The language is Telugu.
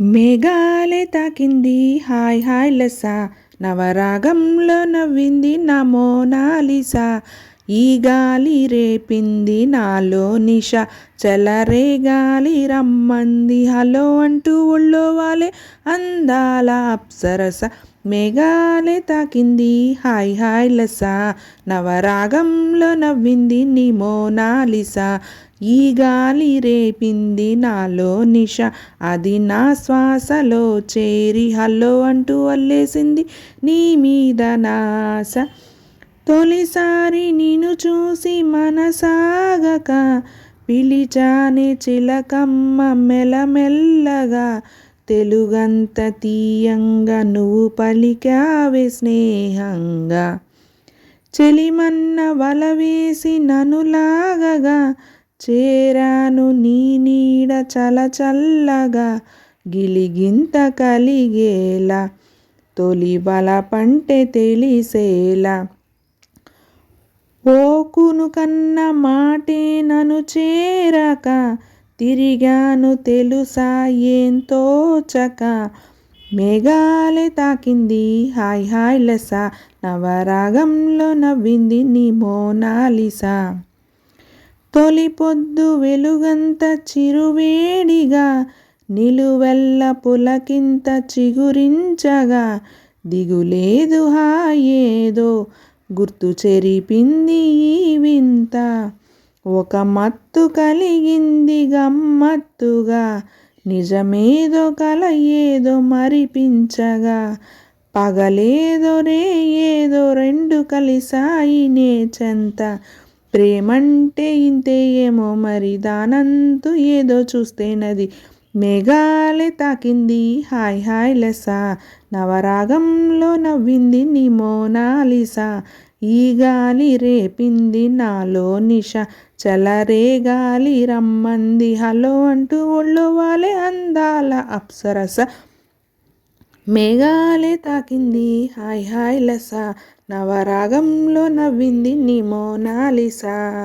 మేఘాలే తాకింది. హాయ్ హాయ్ లెస్స నవరాగంలో నవ్వింది నమో నాలిసా. ఈ గాలి రేపింది నాలో నిష. చలరే గాలి రమ్మంది హలో అంటూ ఒళ్ళో వాలే అందాల అప్సరస. మేఘాలే తాకింది హాయ్ హాయ్ లస. నవరాగంలో నవ్వింది నీ మోనాలిసా. ఈ గాలి రేపింది నాలో నిష. అది నా శ్వాసలో చేరి హలో అంటూ అల్లేసింది నీ మీద నాస. తొలిసారి నిన్ను చూసి మనసాగక పిలిచానే చిలకమ్మ మెలమెల్లగా తెలుగంత తీయంగా నువ్వు పలికావే స్నేహంగా. చెలిమన్న వల వేసి నన్ను లాగగా చేరాను నీ నీడ చలచల్లగా గిలిగింత కలిగేలా తొలి బల పంటే తెలిసేలా. పోకును కన్న మాటే నను చేరక తిరిగాను తెలుసా ఏం తోచక. మేఘాలే తాకింది హాయ్ హాయ్ లెస నవరాగంలో నవ్వింది నీ మోనాలిసా. తొలి పొద్దు వెలుగంత చిరువేడిగా నిలువెల్ల పులకింత చిగురించగా దిగులేదు హాయేదో గుర్తు చెరిపింది ఈ వింత. ఒక మత్తు కలిగింది గమ్మత్తుగా. నిజమేదో కల ఏదో మరిపించగా. పగలేదో రే ఏదో రెండు కలిసాయి నేచంత ప్రేమంటే ఇంతే ఏమో మరి దానంతు ఏదో చూస్తేనది మేఘాలే తాకింది. హాయ్ హాయ్ లెస నవరాగంలో నవ్వింది నీ మోనాలిసా. ఈ గాలి రేపింది నాలో నిష. చలరే గాలి రమ్మంది. హలో అంటూ ఒళ్ళు వాలే అందాల అప్సరస. మేఘాలే తాకింది. హాయ్ హాయ్ లెస నవరాగంలో నవ్వింది నీ మోనాలిసా.